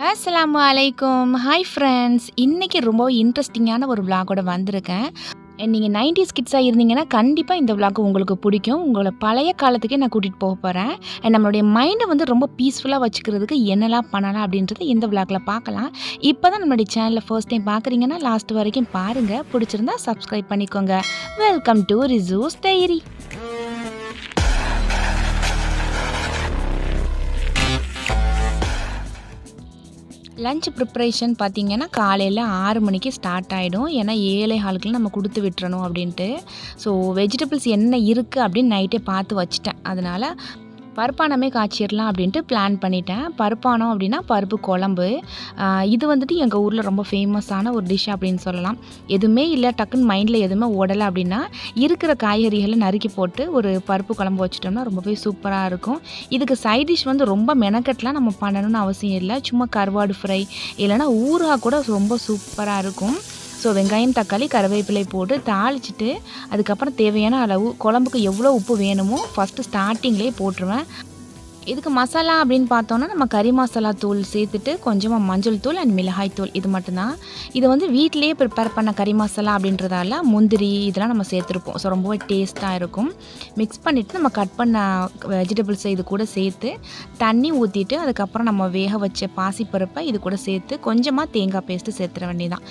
அஸ்லாம் அலைக்கும் hi friends இன்றைக்கி ரொம்ப இன்ட்ரெஸ்டிங்கான ஒரு விளாகோட வந்திருக்கேன். நீங்கள் நைன்டிஸ் கிட்ஸாக இருந்தீங்கன்னா கண்டிப்பாக இந்த விளாக் உங்களுக்கு பிடிக்கும். உங்களை பழைய காலத்துக்கே நான் கூட்டிகிட்டு போக போகிறேன் நம்மளுடைய மைண்டை வந்து ரொம்ப பீஸ்ஃபுல்லாக வச்சுக்கிறதுக்கு என்னெல்லாம் பண்ணலாம் அப்படின்றத இந்த விளாகில் பார்க்கலாம். இப்போ தான் நம்மளுடைய சேனலில் ஃபர்ஸ்ட் டைம் பார்க்குறீங்கன்னா லாஸ்ட் வரைக்கும் பாருங்கள் பிடிச்சிருந்தா சப்ஸ்கிரைப் பண்ணிக்கோங்க. வெல்கம் டு ரிசூஸ் டைரி லஞ்ச் ப்ரிப்ரேஷன் பார்த்தீங்கன்னா காலையில் ஆறு மணிக்கு ஸ்டார்ட் ஆகிடும் ஏன்னா ஏழை ஹாலுக்குலாம் நம்ம கொடுத்து விட்டுறணும் அப்படின்ட்டு. ஸோ வெஜிடபிள்ஸ் என்ன இருக்குது அப்படின்னு நைட்டே பார்த்து வச்சுட்டேன். அதனால் பருப்பானமே காய்ச்சிடலாம் அப்படின்ட்டு பிளான் பண்ணிட்டேன். பருப்பானம் அப்படின்னா பருப்பு குழம்பு. இது வந்துட்டு எங்கள் ஊரில் ரொம்ப ஃபேமஸான ஒரு டிஷ் அப்படின்னு சொல்லலாம். எதுவுமே இல்லை டக்குன்னு மைண்டில் எதுவுமே ஓடலை அப்படின்னா இருக்கிற காய்கறிகளை நறுக்கி போட்டு ஒரு பருப்பு குழம்பு வச்சிட்டோம்னா ரொம்பவே சூப்பராக இருக்கும். இதுக்கு சைட் டிஷ் வந்து ரொம்ப மெனக்கெட்டலாம் நம்ம பண்ணணும்னு அவசியம் இல்லை. சும்மா கருவாடு ஃப்ரை இல்லைன்னா ஊறுகாய் கூட ரொம்ப சூப்பராக இருக்கும். ஸோ வெங்காயம் தக்காளி கருவேப்பிலை போட்டு தாளிச்சிட்டு அதுக்கப்புறம் தேவையான அளவு குழம்புக்கு எவ்வளோ உப்பு வேணுமோ ஃபஸ்ட்டு ஸ்டார்டிங்லேயே போட்டுருவேன். இதுக்கு மசாலா அப்படின்னு பார்த்தோன்னா நம்ம கறி மசாலா தூள் சேர்த்துட்டு கொஞ்சமாக மஞ்சள் தூள் அண்ட் மிளகாய் தூள் இது மட்டும்தான். இது வந்து வீட்டிலேயே ப்ரிப்பேர் பண்ண கறி மசாலா அப்படின்றதால முந்திரி இதெல்லாம் நம்ம சேர்த்துருப்போம். ஸோ ரொம்பவே டேஸ்ட்டாக இருக்கும். மிக்ஸ் பண்ணிவிட்டு நம்ம கட் பண்ண வெஜிடபிள்ஸை இது கூட சேர்த்து தண்ணி ஊற்றிட்டு அதுக்கப்புறம் நம்ம வேக வச்ச பாசிப்பருப்பை இது கூட சேர்த்து கொஞ்சமாக தேங்காய் பேஸ்ட்டு சேர்த்துற வேண்டியதான்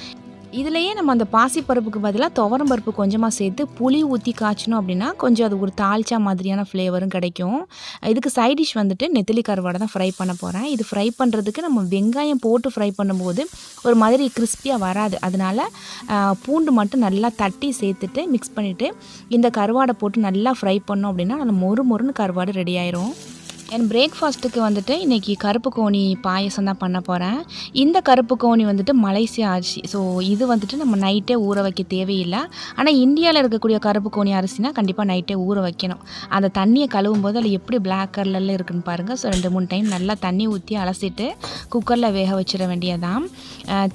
இதுலேயே நம்ம அந்த பாசிப்பருப்புக்கு பதிலாக துவரம் பருப்பு கொஞ்சமாக சேர்த்து புளி ஊற்றி காய்ச்சணும் அப்படின்னா கொஞ்சம் அது ஒரு தாழ்ச்சா மாதிரியான ஃப்ளேவரும் கிடைக்கும். இதுக்கு சைட் டிஷ் வந்துட்டு நெத்திலி கருவாடை தான் ஃப்ரை பண்ண போகிறேன் இது ஃப்ரை பண்ணுறதுக்கு நம்ம வெங்காயம் போட்டு ஃப்ரை பண்ணும்போது ஒரு மாதிரி கிறிஸ்பியாக வராது. அதனால் பூண்டு மட்டும் நல்லா தட்டி சேர்த்துட்டு மிக்ஸ் பண்ணிவிட்டு இந்த கருவாடை போட்டு நல்லா ஃப்ரை பண்ணோம் அப்படின்னா நல்ல மொறு மொறுன்னு கருவாடு ரெடி ஆயிரும். என் பிரேக்ஃபாஸ்ட்டுக்கு வந்துட்டு இன்றைக்கி கருப்பு கோணி பாயசம் தான் பண்ண போகிறேன் இந்த கருப்பு கோணி வந்துட்டு மலேசியா அரிசி. ஸோ இது வந்துட்டு நம்ம நைட்டே ஊற வைக்க தேவையில்லை. ஆனால் இந்தியாவில் இருக்கக்கூடிய கருப்பு கோணி அரிசினா கண்டிப்பாக நைட்டே ஊற வைக்கணும். அந்த தண்ணியை கழுவும் போது அதில் எப்படி பிளாக் கலரில் இருக்குன்னு பாருங்கள் ஸோ ரெண்டு மூணு டைம் நல்லா தண்ணி ஊற்றி அலசிட்டு குக்கரில் வேக வச்சிட வேண்டியதான்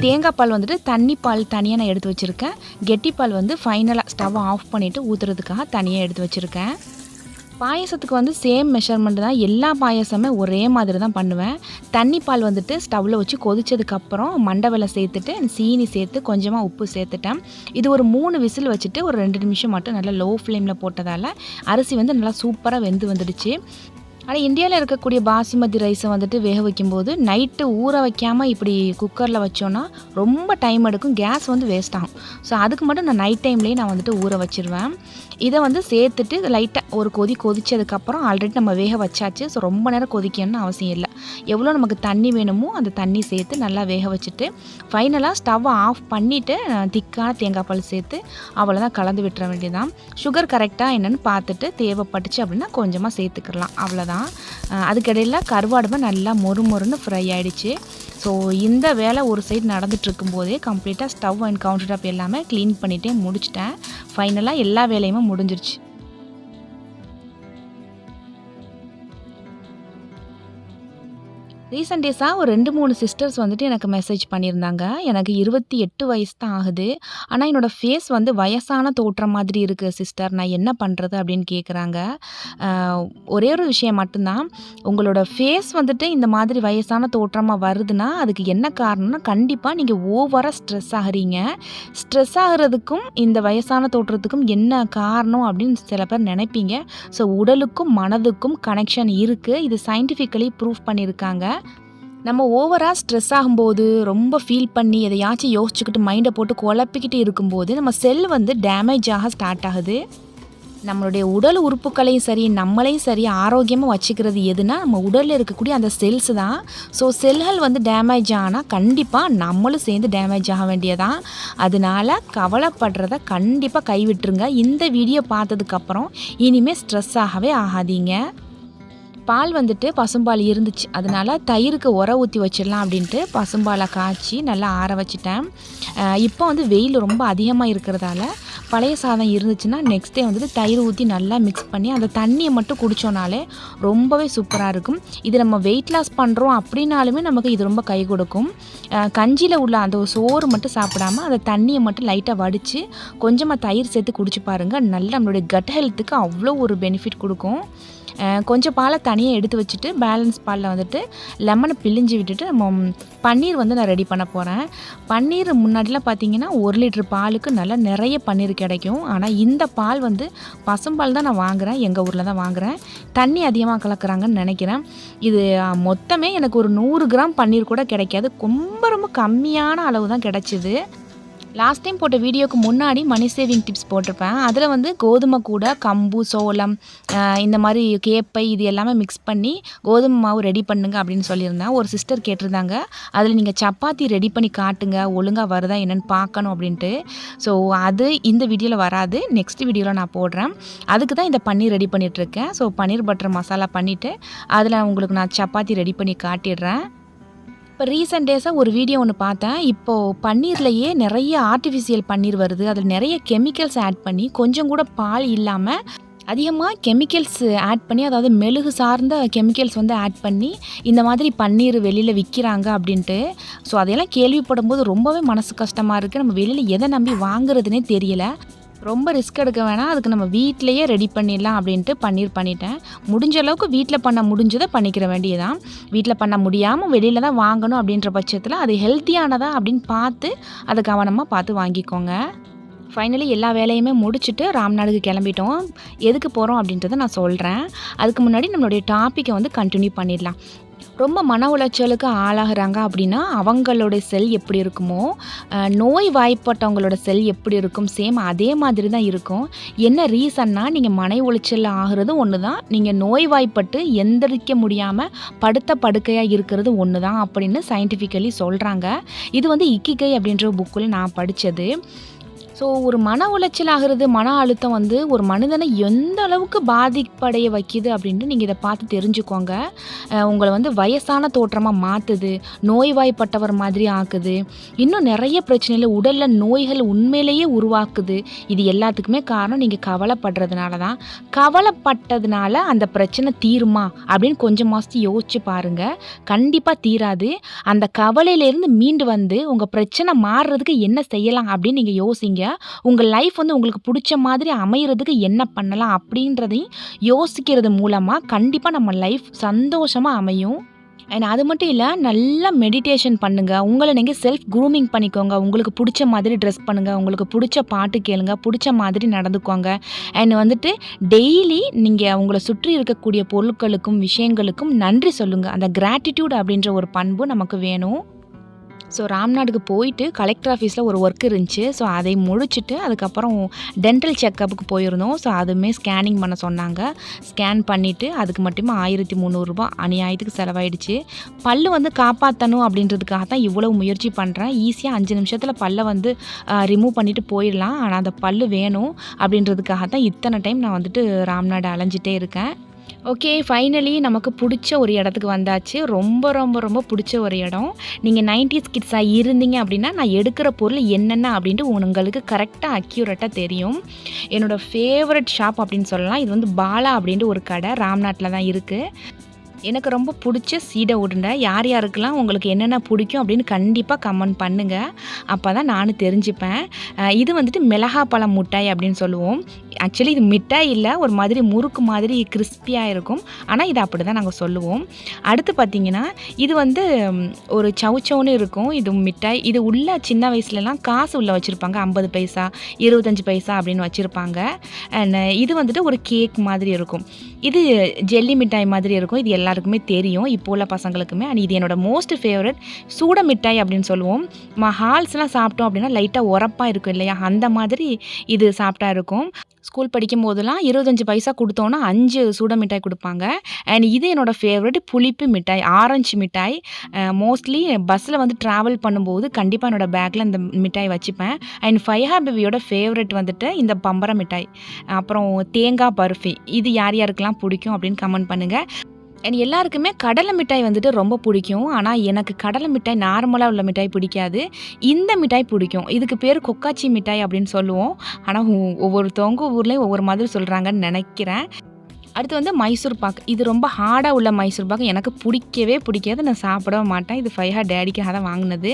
தேங்காய் பால் வந்துட்டு தண்ணி பால் தனியாக நான் எடுத்து வச்சுருக்கேன். கெட்டி பால் வந்து ஃபைனலாக ஸ்டவ் ஆஃப் பண்ணிவிட்டு ஊற்றுறதுக்காக தனியாக எடுத்து வச்சுருக்கேன். பாயசத்துக்கு வந்து சேம் மெஷர்மெண்ட் தான். எல்லா பாயசமே ஒரே மாதிரி தான் பண்ணுவேன். தண்ணி பால் வந்துட்டு ஸ்டவ்வில் வச்சு கொதிச்சதுக்கப்புறம் மண்டை சேர்த்துட்டு சீனி சேர்த்து கொஞ்சமாக உப்பு சேர்த்துட்டேன். இது ஒரு மூணு விசில் வச்சுட்டு ஒரு ரெண்டு நிமிஷம் மட்டும் நல்லா லோ ஃப்ளேமில் போட்டதால் அரிசி வந்து நல்லா சூப்பராக வெந்து வந்துடுச்சு. ஆனால் இந்தியாவில் இருக்கக்கூடிய பாசுமதி ரைஸை வந்துட்டு வேக வைக்கும்போது நைட்டு ஊற வைக்காமல் இப்படி குக்கரில் வச்சோன்னா ரொம்ப டைம் எடுக்கும். கேஸ் வந்து வேஸ்ட் ஆகும். ஸோ அதுக்கு மட்டும் நான் நைட் டைம்லேயே நான் வந்துட்டு ஊற வச்சிருவேன். இதை வந்து சேர்த்துட்டு லைட்டாக ஒரு கொதி கொதிச்சதுக்கப்புறம் ஆல்ரெடி நம்ம வேக வச்சாச்சு. ஸோ ரொம்ப நேரம் கொதிக்கணும்னு அவசியம் இல்லை. எவ்வளோ நமக்கு தண்ணி வேணுமோ அந்த தண்ணி சேர்த்து நல்லா வேக வச்சுட்டு ஃபைனலாக ஸ்டவ்வை ஆஃப் பண்ணிவிட்டு திக்கான தேங்காய் பால் சேர்த்து அவ்வளோதான் கலந்து விட்டுற வேண்டியதான் சுகர் கரெக்டாக என்னென்னு பார்த்துட்டு தேவைப்பட்டுச்சு அப்படின்னா கொஞ்சமாக சேர்த்துக்கலாம். அவ்வளோதான். அதுக்கிடையில் கருவாடுமே நல்லா மொறு மொறுன்னு ஃப்ரை ஆகிடுச்சு ஸோ இந்த வேலை ஒரு சைடு நடந்துகிட்ருக்கும் இருக்கும்போதே கம்ப்ளீட்டாக ஸ்டவ் அண்ட் கவுண்டர் டாப் எல்லாமே க்ளீன் பண்ணிகிட்டே முடிச்சிட்டேன். ஃபைனலாக எல்லா வேலையுமே முடிஞ்சிருச்சு. ரீசெண்ட் டேஸாக ஒரு ரெண்டு மூணு சிஸ்டர்ஸ் வந்துட்டு எனக்கு மெசேஜ் பண்ணியிருந்தாங்க. எனக்கு இருபத்தி எட்டு வயசு தான் ஆகுது. ஆனால் என்னோடய ஃபேஸ் வந்து வயசான தோற்றம் மாதிரி இருக்குது சிஸ்டர் நான் என்ன பண்ணுறது அப்படின்னு கேட்குறாங்க ஒரே ஒரு விஷயம் மட்டும்தான். உங்களோட ஃபேஸ் வந்துட்டு இந்த மாதிரி வயசான தோற்றமாக வருதுன்னா அதுக்கு என்ன காரணம்னா கண்டிப்பாக நீங்கள் ஓவராக ஸ்ட்ரெஸ் ஆகுறீங்க. ஸ்ட்ரெஸ் ஆகிறதுக்கும் இந்த வயசான தோற்றத்துக்கும் என்ன காரணம் அப்படின்னு சில பேர் நினைப்பீங்க. ஸோ உடலுக்கும் மனதுக்கும் கனெக்ஷன் இருக்குது இது சயின்டிஃபிக்கலி ப்ரூஃப் பண்ணியிருக்காங்க. நம்ம ஓவராக ஸ்ட்ரெஸ் ஆகும்போது ரொம்ப ஃபீல் பண்ணி எதையாச்சும் யோசிச்சுக்கிட்டு மைண்டை போட்டு குழப்பிக்கிட்டு இருக்கும்போது நம்ம செல் வந்து டேமேஜ் ஆக ஸ்டார்ட் ஆகுது. நம்மளுடைய உடல் உறுப்புகளையும் சரி நம்மளையும் சரி ஆரோக்கியமாக வச்சுக்கிறது எதுனா நம்ம உடலில் இருக்கக்கூடிய அந்த செல்ஸ் தான். ஸோ செல்கள் வந்து டேமேஜ் ஆனால் கண்டிப்பாக நம்மளும் சேர்ந்து டேமேஜ் ஆக வேண்டியதான் அதனால கவலைப்படுறத கண்டிப்பாக கைவிட்டுருங்க. இந்த வீடியோ பார்த்ததுக்கப்புறம் இனிமேல் ஸ்ட்ரெஸ் ஆகவே ஆகாதீங்க. பால் வந்துட்டு பசும்பால் இருந்துச்சு. அதனால தயிருக்கு உர ஊற்றி வச்சிடலாம் அப்படின்ட்டு பசும்பாலை காய்ச்சி நல்லா ஆற வச்சுட்டேன். இப்போ வந்து வெயில் ரொம்ப அதிகமாக இருக்கிறதால பழைய சாதம் இருந்துச்சுன்னா நெக்ஸ்ட் டே வந்துட்டு தயிர் ஊற்றி நல்லா மிக்ஸ் பண்ணி அந்த தண்ணியை மட்டும் குடித்தோனாலே ரொம்பவே சூப்பராக இருக்கும். இது நம்ம வெயிட் லாஸ் பண்ணுறோம் அப்படின்னாலுமே நமக்கு இது ரொம்ப கை கொடுக்கும். கஞ்சியில் உள்ள அந்த சோறு மட்டும் சாப்பிடாம அந்த தண்ணியை மட்டும் லைட்டாக வடித்து கொஞ்சமாக தயிர் சேர்த்து குடிச்சு பாருங்கள் நல்ல நம்மளுடைய கட் ஹெல்த்துக்கு அவ்வளோ ஒரு பெனிஃபிட் கொடுக்கும். கொஞ்சம் பாலை தனியாக எடுத்து வச்சுட்டு பேலன்ஸ் பாலில் வந்துட்டு லெமனை பிழிஞ்சு விட்டுட்டு நம்ம பன்னீர் வந்து நான் ரெடி பண்ண போகிறேன் பன்னீர் முன்னாடிலாம் பார்த்தீங்கன்னா ஒரு லிட்டர் பாலுக்கு நல்லா நிறைய பன்னீர் கிடைக்கும். ஆனால் இந்த பால் வந்து பசும்பால் தான் நான் வாங்குகிறேன் எங்கள் ஊரில் தான் வாங்குகிறேன் தண்ணி அதிகமாக கலக்குறாங்கன்னு நினைக்கிறேன். இது மொத்தமே எனக்கு ஒரு நூறு கிராம் பன்னீர் கூட கிடைக்காது. ரொம்ப ரொம்ப கம்மியான அளவு தான் கிடச்சிது. லாஸ்ட் டைம் போட்ட வீடியோக்கு முன்னாடி மணி சேவிங் டிப்ஸ் போட்டிருப்பேன். அதில் வந்து கோதுமை கூட கம்பு சோளம் இந்த மாதிரி கேப்பை இது எல்லாமே மிக்ஸ் பண்ணி கோதுமை மாவு ரெடி பண்ணுங்க அப்படின்னு சொல்லியிருந்தேன். ஒரு சிஸ்டர் கேட்டிருந்தாங்க. அதில் நீங்கள் சப்பாத்தி ரெடி பண்ணி காட்டுங்க. ஒழுங்காக வருதா என்னென்னு பார்க்கணும் அப்படின்ட்டு. ஸோ அது இந்த வீடியோவில் வராது. நெக்ஸ்ட் வீடியோவில் நான் போடுறேன். அதுக்கு தான் இந்த பன்னீர் ரெடி பண்ணிகிட்ருக்கேன் ஸோ பன்னீர் பட்டர் மசாலா பண்ணிவிட்டு அதில் உங்களுக்கு நான் சப்பாத்தி ரெடி பண்ணி காட்டிடுறேன். இப்போ ரீசெண்ட் டேஸாக ஒரு வீடியோ ஒன்று பார்த்தேன். இப்போது பன்னீர்லையே நிறைய ஆர்டிஃபிஷியல் பன்னீர் வருது. அதில் நிறைய கெமிக்கல்ஸ் ஆட் பண்ணி கொஞ்சம் கூட பால் இல்லாமல் அதிகமாக கெமிக்கல்ஸ் ஆட் பண்ணி அதாவது மெழுகு சார்ந்த கெமிக்கல்ஸ் வந்து ஆட் பண்ணி இந்த மாதிரி பன்னீர் வெளியில் விற்கிறாங்க அப்படின்ட்டு. ஸோ அதையெல்லாம் கேள்விப்படும் போது ரொம்பவே மனசு கஷ்டமாக இருக்குது நம்ம வெளியில் எதை நம்பி வாங்குறதுனே தெரியல. ரொம்ப ரிஸ்க் எடுக்க வேணாம். அதுக்கு நம்ம வீட்டிலையே ரெடி பண்ணிடலாம் அப்படின்ட்டு பன்னீர் பண்ணிட்டேன். முடிஞ்ச அளவுக்கு வீட்டில் பண்ண முடிஞ்சதை பண்ணிக்கிற வேண்டியதான் வீட்டில் பண்ண முடியாமல் வெளியில் தான் வாங்கணும் அப்படின்ற பட்சத்தில் அது ஹெல்த்தியானதா அப்படின்னு பார்த்து அதை கவனமாக பார்த்து வாங்கிக்கோங்க. ஃபைனலி எல்லா வேலையுமே முடிச்சுட்டு ராம்நாடுக்கு கிளம்பிட்டோம். எதுக்கு போகிறோம் அப்படின்றத நான் சொல்கிறேன் அதுக்கு முன்னாடி நம்மளுடைய டாப்பிக்கை வந்து கண்டினியூ பண்ணிடலாம். ரொம்ப மன உளைச்சலுக்கு ஆளாகிறாங்க அப்படின்னா அவங்களோட செல் எப்படி இருக்குமோ நோய் வாய்ப்பட்டவங்களோட செல் எப்படி இருக்கும் சேம் அதே மாதிரி தான் இருக்கும். என்ன ரீசன்னா நீங்கள் மன உளைச்சல் ஆகிறது ஒன்று தான் நீங்கள் நோய்வாய்ப்பட்டு எந்திரிக்க முடியாமல் படுத்த படுக்கையாக இருக்கிறது ஒன்று தான் அப்படின்னு சயின்டிஃபிக்கலி சொல்கிறாங்க இது வந்து இக்கிகை அப்படின்ற புக்கில் நான் படித்தது ஸோ ஒரு மன உளைச்சல் ஆகிறது மன அழுத்தம் வந்து ஒரு மனிதனை எந்த அளவுக்கு பாதிப்படைய வைக்கிது அப்படின்ட்டு நீங்கள் இதை பார்த்து தெரிஞ்சுக்கோங்க. உங்களை வந்து வயசான தோற்றமாக மாற்றுது நோய்வாய்ப்பட்டவர் மாதிரி ஆக்குது. இன்னும் நிறைய பிரச்சனையில் உடலில் நோய்கள் உண்மையிலேயே உருவாக்குது. இது எல்லாத்துக்குமே காரணம் நீங்கள் கவலைப்படுறதுனால தான். கவலைப்பட்டதுனால அந்த பிரச்சனை தீருமா அப்படின்னு கொஞ்சம் மாதத்து யோசிச்சு பாருங்கள் கண்டிப்பாக தீராது. அந்த கவலையிலேருந்து மீண்டு வந்து உங்கள் பிரச்சனை மாறுறதுக்கு என்ன செய்யலாம் அப்படின்னு நீங்கள் யோசிங்க. உங்கள் லைஃப் வந்து உங்களுக்கு பிடிச்ச மாதிரி அமையிறதுக்கு என்ன பண்ணலாம் அப்படின்றதையும் யோசிக்கிறது மூலமாக கண்டிப்பாக நம்ம லைஃப் சந்தோஷமாக அமையும். அண்ட் அது மட்டும் இல்லை நல்லா மெடிடேஷன் பண்ணுங்கள் உங்களை நீங்கள் செல்ஃப் க்ரூமிங் பண்ணிக்கோங்க. உங்களுக்கு பிடிச்ச மாதிரி ட்ரெஸ் பண்ணுங்கள் உங்களுக்கு பிடிச்ச பாட்டு கேளுங்க. பிடிச்ச மாதிரி நடந்துக்கோங்க. அண்ட் வந்துட்டு டெய்லி நீங்கள் உங்களை சுற்றி இருக்கக்கூடிய பொருட்களுக்கும் விஷயங்களுக்கும் நன்றி சொல்லுங்கள் அந்த கிராட்டிடியூட் அப்படின்ற ஒரு பண்பு நமக்கு வேணும். ஸோ ராம்நாடுக்கு போயிட்டு கலெக்டர் ஆஃபீஸில் ஒரு ஒர்க் இருந்துச்சு. ஸோ அதை முடிச்சுட்டு அதுக்கப்புறம் டென்டல் செக்கப்புக்கு போயிருந்தோம். ஸோ அதுவுமே ஸ்கேனிங் பண்ண சொன்னாங்க. ஸ்கேன் பண்ணிவிட்டு அதுக்கு மட்டுமே ஆயிரத்தி முந்நூறுரூபா அநியாயத்துக்கு செலவாயிடுச்சு. பல்லு வந்து காப்பாற்றணும் அப்படின்றதுக்காக தான் இவ்வளவு முயற்சி பண்ணுறேன் ஈஸியாக அஞ்சு நிமிஷத்தில் பல்லை வந்து ரிமூவ் பண்ணிவிட்டு போயிடலாம். ஆனால் அந்த பல் வேணும் அப்படின்றதுக்காக தான் இத்தனை டைம் நான் வந்துட்டு ராம்நாடு அலைஞ்சிட்டே இருக்கேன். ஓகே ஃபைனலி நமக்கு பிடிச்ச ஒரு இடத்துக்கு வந்தாச்சு. ரொம்ப ரொம்ப ரொம்ப பிடிச்ச ஒரு இடம். நீங்கள் நைன்டிஸ் கிட்ஸாக இருந்தீங்க அப்படின்னா நான் எடுக்கிற பொருள் என்னென்ன அப்படின்ட்டு உங்களுக்கு கரெக்டாக அக்யூரேட்டாக தெரியும். என்னோடய ஃபேவரட் ஷாப் அப்படின்னு சொல்லலாம். இது வந்து பாலா அப்படின்ட்டு ஒரு கடை. ராம்நாட்டில் தான் இருக்குது எனக்கு ரொம்ப பிடிச்ச சீடை உருண்டை. யார் யாருக்கெல்லாம் உங்களுக்கு என்னென்ன பிடிக்கும் அப்படின்னு கண்டிப்பாக கமெண்ட் பண்ணுங்கள் அப்போ தான் நானும் தெரிஞ்சுப்பேன். இது வந்துட்டு மிளகா பழம் மிட்டாய் அப்படின்னு சொல்லுவோம். ஆக்சுவலி இது மிட்டாய் இல்லை ஒரு மாதிரி முறுக்கு மாதிரி கிறிஸ்பியாக இருக்கும். ஆனால் இது அப்படி தான் நாங்கள் சொல்லுவோம். அடுத்து பார்த்தீங்கன்னா இது வந்து ஒரு சவுச்சவுன்னு இருக்கும். இது மிட்டாய். இது உள்ள சின்ன வயசுலலாம் காசு உள்ளே வச்சுருப்பாங்க. ஐம்பது பைசா இருபத்தஞ்சி பைசா அப்படின்னு வச்சுருப்பாங்க. அண்ட் இது வந்துட்டு ஒரு கேக் மாதிரி இருக்கும். இது ஜெல்லி மிட்டாய் மாதிரி இருக்கும். இது எல்லாருக்குமே தெரியும். இப்போ உள்ள பசங்களுக்குமே. அண்ட் இது என்னோட மோஸ்ட் ஃபேவரட் சூட மிட்டாய் அப்படின்னு சொல்லுவோம். நம்ம ஹால்ஸ்லாம் சாப்பிட்டோம் அப்படின்னா லைட்டாக உரப்பாக இருக்கும் இல்லையா? அந்த மாதிரி இது சாப்பிட்டா இருக்கும். ஸ்கூல் படிக்கும் போதெல்லாம் இருபத்தஞ்சி பைசா கொடுத்தோன்னா அஞ்சு சூட மிட்டாய் கொடுப்பாங்க. அண்ட் இது என்னோடய ஃபேவரட் புளிப்பு மிட்டாய் ஆரஞ்சு மிட்டாய். மோஸ்ட்லி பஸ்ஸில் வந்து ட்ராவல் பண்ணும்போது கண்டிப்பாக என்னோடய பேக்கில் இந்த மிட்டாய் வச்சுப்பேன். அண்ட் ஃபைவ் ஹேபியோட ஃபேவரட் வந்துட்டு இந்த பம்பர மிட்டாய். அப்புறம் தேங்காய் பர்ஃபி. இது யார் யாருக்கெல்லாம் பிடிக்கும் அப்படின்னு கமெண்ட் பண்ணுங்கள் அண்ட் எல்லாருக்குமே கடலை மிட்டாய் வந்துட்டு ரொம்ப பிடிக்கும். ஆனால் எனக்கு கடலை மிட்டாய் நார்மலாக உள்ள மிட்டாய் பிடிக்காது. இந்த மிட்டாய் பிடிக்கும். இதுக்கு பேர் கொக்காச்சி மிட்டாய் அப்படின்னு சொல்லுவோம். ஆனால் ஒவ்வொருத்தவங்க ஊர்லேயும் ஒவ்வொரு மாதிரி சொல்கிறாங்கன்னு நினைக்கிறேன். அடுத்து வந்து மைசூர் பாக்கு இது ரொம்ப ஹார்டாக உள்ள மைசூர் பாக்கு எனக்கு பிடிக்கவே பிடிக்காது. நான் சாப்பிடவே மாட்டேன். இது ஃபைவ் ஹார் டேடிக்காக தான் வாங்கினது.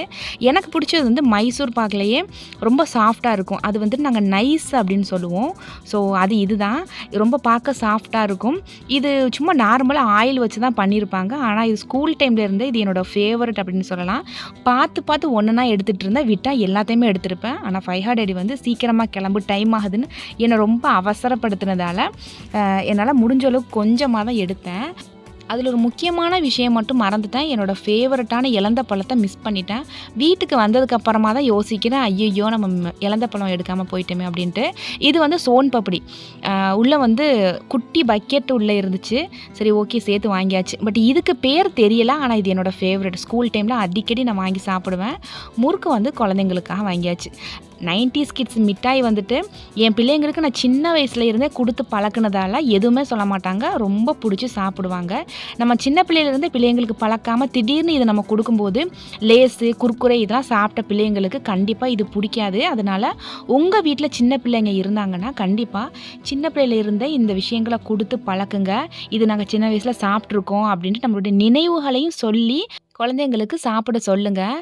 எனக்கு பிடிச்சது வந்து மைசூர் பாக்குலேயே ரொம்ப சாஃப்டாக இருக்கும். அது வந்துட்டு நாங்கள் நைஸ் அப்படின்னு சொல்லுவோம். ஸோ அது இதுதான். ரொம்ப பார்க்க சாஃப்டாக இருக்கும். இது சும்மா நார்மலாக ஆயில் வச்சு தான் பண்ணியிருப்பாங்க ஆனால் இது ஸ்கூல் டைமில் இது என்னோடய ஃபேவரட் அப்படின்னு சொல்லலாம். பார்த்து பார்த்து ஒன்றுனா எடுத்துகிட்டு இருந்தேன் விட்டால் எல்லாத்தையுமே எடுத்திருப்பேன். ஆனால் ஃபைவ் ஹார் டேடி வந்து சீக்கிரமாக கிளம்பு டைம் ஆகுதுன்னு என்னை ரொம்ப அவசரப்படுத்தினதால என்னால் முடி முடிஞ்ச அளவுக்கு கொஞ்சமாக தான் எடுத்தேன். அதில் ஒரு முக்கியமான விஷயம் மட்டும் மறந்துட்டேன். என்னோடய ஃபேவரட்டான இழந்த பழத்தை மிஸ் பண்ணிட்டேன். வீட்டுக்கு வந்ததுக்கப்புறமா தான் யோசிக்கிறேன் ஐயோ நம்ம இழந்த பழம் எடுக்காமல் போயிட்டோமே அப்படின்ட்டு. இது வந்து சோன் பப்படி உள்ளே வந்து குட்டி பக்கெட் உள்ளே இருந்துச்சு. சரி ஓகே சேர்த்து வாங்கியாச்சு. பட் இதுக்கு பேர் தெரியல. ஆனால் இது என்னோடய ஃபேவரட் ஸ்கூல் டைமில் அடிக்கடி நான் வாங்கி சாப்பிடுவேன். முறுக்கு வந்து குழந்தைங்களுக்காக வாங்கியாச்சு. 90s கிட்ஸ் மிட்டாய் வந்துட்டு என் பிள்ளைங்களுக்கு நான் சின்ன வயசுல இருந்தே கொடுத்து பழக்குனதால எதுவுமே சொல்ல மாட்டாங்க. ரொம்ப பிடிச்சி சாப்பிடுவாங்க. நம்ம சின்ன பிள்ளையிலேருந்து பிள்ளைங்களுக்கு பழக்காமல் திடீர்னு இதை நம்ம கொடுக்கும்போது லேஸு குர்குரை இதெல்லாம் சாப்பிட்ட பிள்ளைங்களுக்கு கண்டிப்பாக இது பிடிக்காது. அதனால் உங்கள் வீட்டில் சின்ன பிள்ளைங்க இருந்தாங்கன்னா கண்டிப்பாக சின்ன பிள்ளையில இருந்தே இந்த விஷயங்களை கொடுத்து பழக்குங்க. இது நாங்கள் சின்ன வயசில் சாப்பிட்ருக்கோம் அப்படின்ட்டு நம்மளுடைய நினைவுகளையும் சொல்லி குழந்தைங்களுக்கு சாப்பிட சொல்லுங்கள்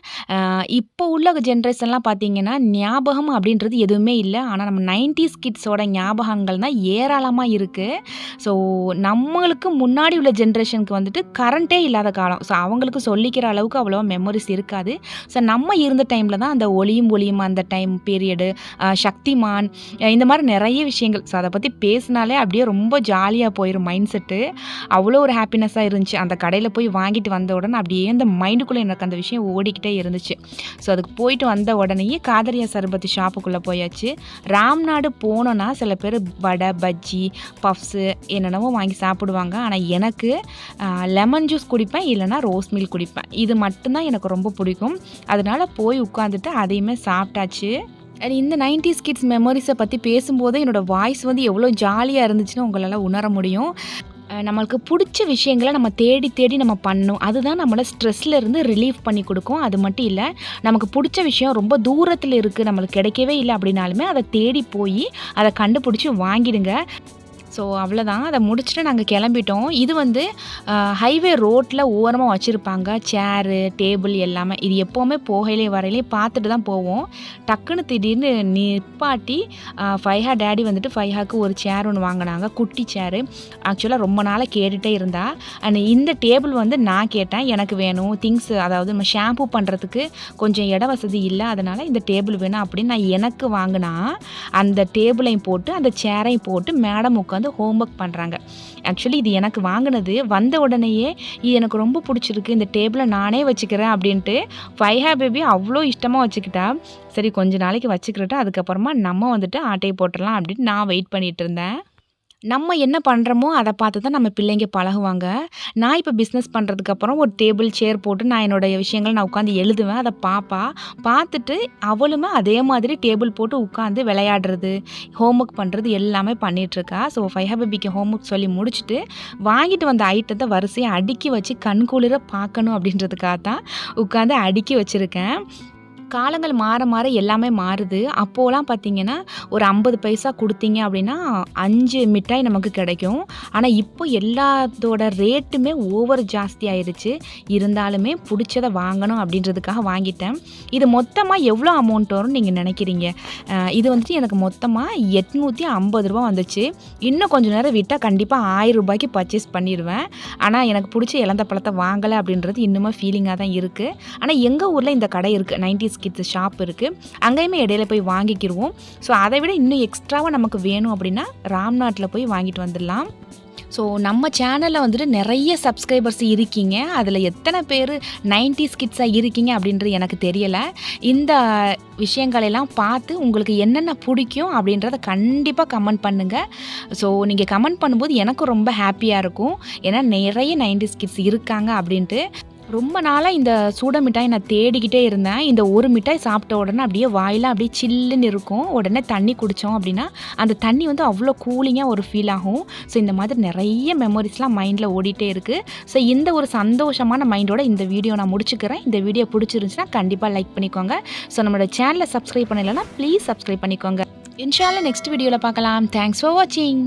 இப்போ உள்ள ஜென்ரேஷன்லாம் பார்த்தீங்கன்னா ஞாபகம் அப்படின்றது எதுவுமே இல்லை. ஆனால் நம்ம 90s கிட்ஸோட ஞாபகங்கள் தான் ஏராளமாக இருக்குது ஸோ நம்மளுக்கு முன்னாடி உள்ள ஜென்ரேஷனுக்கு வந்துட்டு கரண்ட்டே இல்லாத காலம். ஸோ அவங்களுக்கு சொல்லிக்கிற அளவுக்கு அவ்வளோவா மெமரிஸ் இருக்காது. ஸோ நம்ம இருந்த டைமில் தான் அந்த ஒளியும் ஒளியும் அந்த டைம் பீரியடு சக்திமான் இந்த மாதிரி நிறைய விஷயங்கள். ஸோ அதை பற்றி பேசினாலே அப்படியே ரொம்ப ஜாலியாக போயிடும் மைண்ட் செட்டு அவ்வளோ ஒரு ஹாப்பினஸ்ஸாக இருந்துச்சு. அந்த கடையில் போய் வாங்கிட்டு வந்த உடனே அப்படியே அந்த மைண்டுக்குள்ளே எனக்கு அந்த விஷயம் ஓடிக்கிட்டே இருந்துச்சு. ஸோ அதுக்கு போயிட்டு வந்த உடனேயே காதரியா சர்பத்து ஷாப்புக்குள்ளே போயாச்சு. ராம்நாடு போனோன்னா சில பேர் வடை பஜ்ஜி பஃப்ஸு என்னென்னவோ வாங்கி சாப்பிடுவாங்க. ஆனால் எனக்கு லெமன் ஜூஸ் குடிப்பேன் இல்லைனா ரோஸ் மில்க் குடிப்பேன். இது மட்டும்தான் எனக்கு ரொம்ப பிடிக்கும். அதனால போய் உட்காந்துட்டு அதையுமே சாப்பிட்டாச்சு. அண்ட் இந்த 90s கிட்ஸ் மெமரிஸை பற்றி பேசும்போது என்னோடய வாய்ஸ் வந்து எவ்வளோ ஜாலியாக இருந்துச்சுன்னு உங்களால் உணர முடியும். நம்மளுக்கு பிடிச்ச விஷயங்களை நம்ம தேடி தேடி நம்ம பண்ணணும் அதுதான் நம்மளை ஸ்ட்ரெஸ்லேருந்து ரிலீஃப் பண்ணி கொடுக்கும். அது மட்டும் இல்லை நமக்கு பிடிச்ச விஷயம் ரொம்ப தூரத்தில் இருக்குது நம்மளுக்கு கிடைக்கவே இல்லை அப்படின்னாலுமே அதை தேடி போய் அதை கண்டுபிடிச்சி வாங்கிடுங்க. ஸோ அவ்வளோதான் அதை முடிச்சுட்டு நாங்கள் கிளம்பிட்டோம். இது வந்து ஹைவே ரோட்டில் ஓரமாக வச்சுருப்பாங்க. சேரு டேபிள் எல்லாமே. இது எப்போவுமே போகையிலே வரையிலே பார்த்துட்டு தான் போவோம். டக்குன்னு திடீர்னு நிப்பாட்டி ஃபைஹா டேடி வந்துட்டு ஃபைஹாக்கு ஒரு சேர் ஒன்று வாங்கினாங்க. குட்டி சேரு ஆக்சுவலாக ரொம்ப நாளாக கேட்டுகிட்டே இருந்தா. அண்ட் இந்த டேபிள் வந்து நான் கேட்டேன். எனக்கு வேணும். திங்ஸ் அதாவது நம்ம ஷாம்பு பண்ணுறதுக்கு கொஞ்சம் இட வசதி இல்லை. அதனால் இந்த டேபிள் வேணும் அப்படின்னு நான் எனக்கு வாங்கினா அந்த டேபிளையும் போட்டு அந்த சேரையும் போட்டு மேடம் உட்காந்து வந்து ஹோம்ஒர்க் பண்ணுறாங்க ஆக்சுவலி இது எனக்கு வாங்கினது வந்த உடனேயே இது எனக்கு ரொம்ப பிடிச்சிருக்கு இந்த டேபிளை நானே வச்சுக்கிறேன் அப்படின்ட்டு ஃபைஹா பேபி அவ்வளோ இஷ்டமாக வச்சுக்கிட்டா. சரி கொஞ்ச நாளைக்கு வச்சுக்கிறட்டும் அதுக்கப்புறமா நம்ம வந்துட்டு ஆட்டையை போட்டுடலாம் அப்படின்னு நான் வெயிட் பண்ணிகிட்டு இருந்தேன். நம்ம என்ன பண்ணுறோமோ அதை பார்த்து தான் நம்ம பிள்ளைங்க பழகுவாங்க. நான் இப்போ பிஸ்னஸ் பண்ணுறதுக்கப்புறம் ஒரு டேபிள் சேர் போட்டு நான் என்னோடய விஷயங்களை நான் உட்காந்து எழுதுவேன். அதை பார்ப்பா பார்த்துட்டு அவளுமே அதே மாதிரி டேபிள் போட்டு உட்காந்து விளையாடுறது ஹோம்ஒர்க் பண்ணுறது எல்லாமே பண்ணிகிட்ருக்கா ஸோ ஃபைவ் பேபிக்கு ஹோம்ஒர்க் சொல்லி முடிச்சுட்டு வாங்கிட்டு வந்த ஐட்டத்தை வரிசையாக அடுக்கி வச்சு கண்குளிர பார்க்கணும் அப்படின்றதுக்காக தான் உட்காந்து அடுக்கி வச்சுருக்கேன். காலங்கள் மாற மாற எல்லாமே மாறுது. அப்போலாம் பார்த்தீங்கன்னா ஒரு ஐம்பது பைசா கொடுத்தீங்க அப்படின்னா அஞ்சு மிட்டாய் நமக்கு கிடைக்கும். ஆனால் இப்போ எல்லாத்தோட ரேட்டுமே ஓவர் ஜாஸ்தி ஆயிடுச்சு இருந்தாலுமே பிடிச்சதை வாங்கணும் அப்படின்றதுக்காக வாங்கிட்டேன். இது மொத்தமாக எவ்வளோ அமௌண்ட் வரும்னு நீங்கள் நினைக்கிறீங்க? இது வந்துட்டு எனக்கு மொத்தமாக எட்நூற்றி ஐம்பது ரூபா வந்துச்சு. இன்னும் கொஞ்சம் நேரம் விட்டால் கண்டிப்பாக ஆயிரம் ரூபாய்க்கு பர்ச்சேஸ் பண்ணிடுவேன். ஆனால் எனக்கு பிடிச்ச இழந்த பழத்தை வாங்கலை அப்படின்றது இன்னுமே ஃபீலிங்காக தான் இருக்குது ஆனால் எங்கள் ஊரில் இந்த கடை இருக்குது நைன்டிஸ் கிட்ஸ் ஷாப் இருக்குது அங்கேயுமே இடையில போய் வாங்கிக்கிடுவோம் ஸோ அதை விட இன்னும் எக்ஸ்ட்ராவாக நமக்கு வேணும் அப்படின்னா ராம்நாட்டில் போய் வாங்கிட்டு வந்துடலாம். ஸோ நம்ம சேனலில் வந்துட்டு நிறைய சப்ஸ்கிரைபர்ஸ் இருக்கீங்க. அதில் எத்தனை பேர் 90s கிட்ஸாக இருக்கீங்க அப்படின்றது எனக்கு தெரியலை. இந்த விஷயங்களெல்லாம் பார்த்து உங்களுக்கு என்னென்ன பிடிக்கும் அப்படின்றத கண்டிப்பாக கமெண்ட் பண்ணுங்கள் ஸோ நீங்கள் கமெண்ட் பண்ணும்போது எனக்கும் ரொம்ப ஹாப்பியாக இருக்கும். ஏன்னா நிறைய 90s கிட்ஸ் இருக்காங்க அப்படின்ட்டு. ரொம்ப நாளாக இந்த சூட மிட்டாய் நான் தேடிக்கிட்டே இருந்தேன். இந்த ஒரு மிட்டாய் சாப்பிட்ட உடனே அப்படியே வாயில் அப்படியே சில்லுன்னு இருக்கும். உடனே தண்ணி குடித்தோம் அப்படின்னா அந்த தண்ணி வந்து அவ்வளோ கூலிங்காக ஒரு ஃபீல் ஆகும். ஸோ இந்த மாதிரி நிறைய மெமரிஸ்லாம் மைண்டில் ஓடிட்டே இருக்குது ஸோ இந்த ஒரு சந்தோஷமான மைண்டோட இந்த வீடியோ நான் முடிச்சுக்கிறேன். இந்த வீடியோ பிடிச்சிருந்துச்சுன்னா கண்டிப்பாக லைக் பண்ணிக்கோங்க. ஸோ நம்மளோட சேனலை சப்ஸ்கிரைப் பண்ணலைன்னா ப்ளீஸ் சப்ஸ்கிரைப் பண்ணிக்கோங்க. இன்ஷால்ல நெக்ஸ்ட் வீடியோவில் பார்க்கலாம். தேங்க்ஸ் ஃபார் வாட்சிங்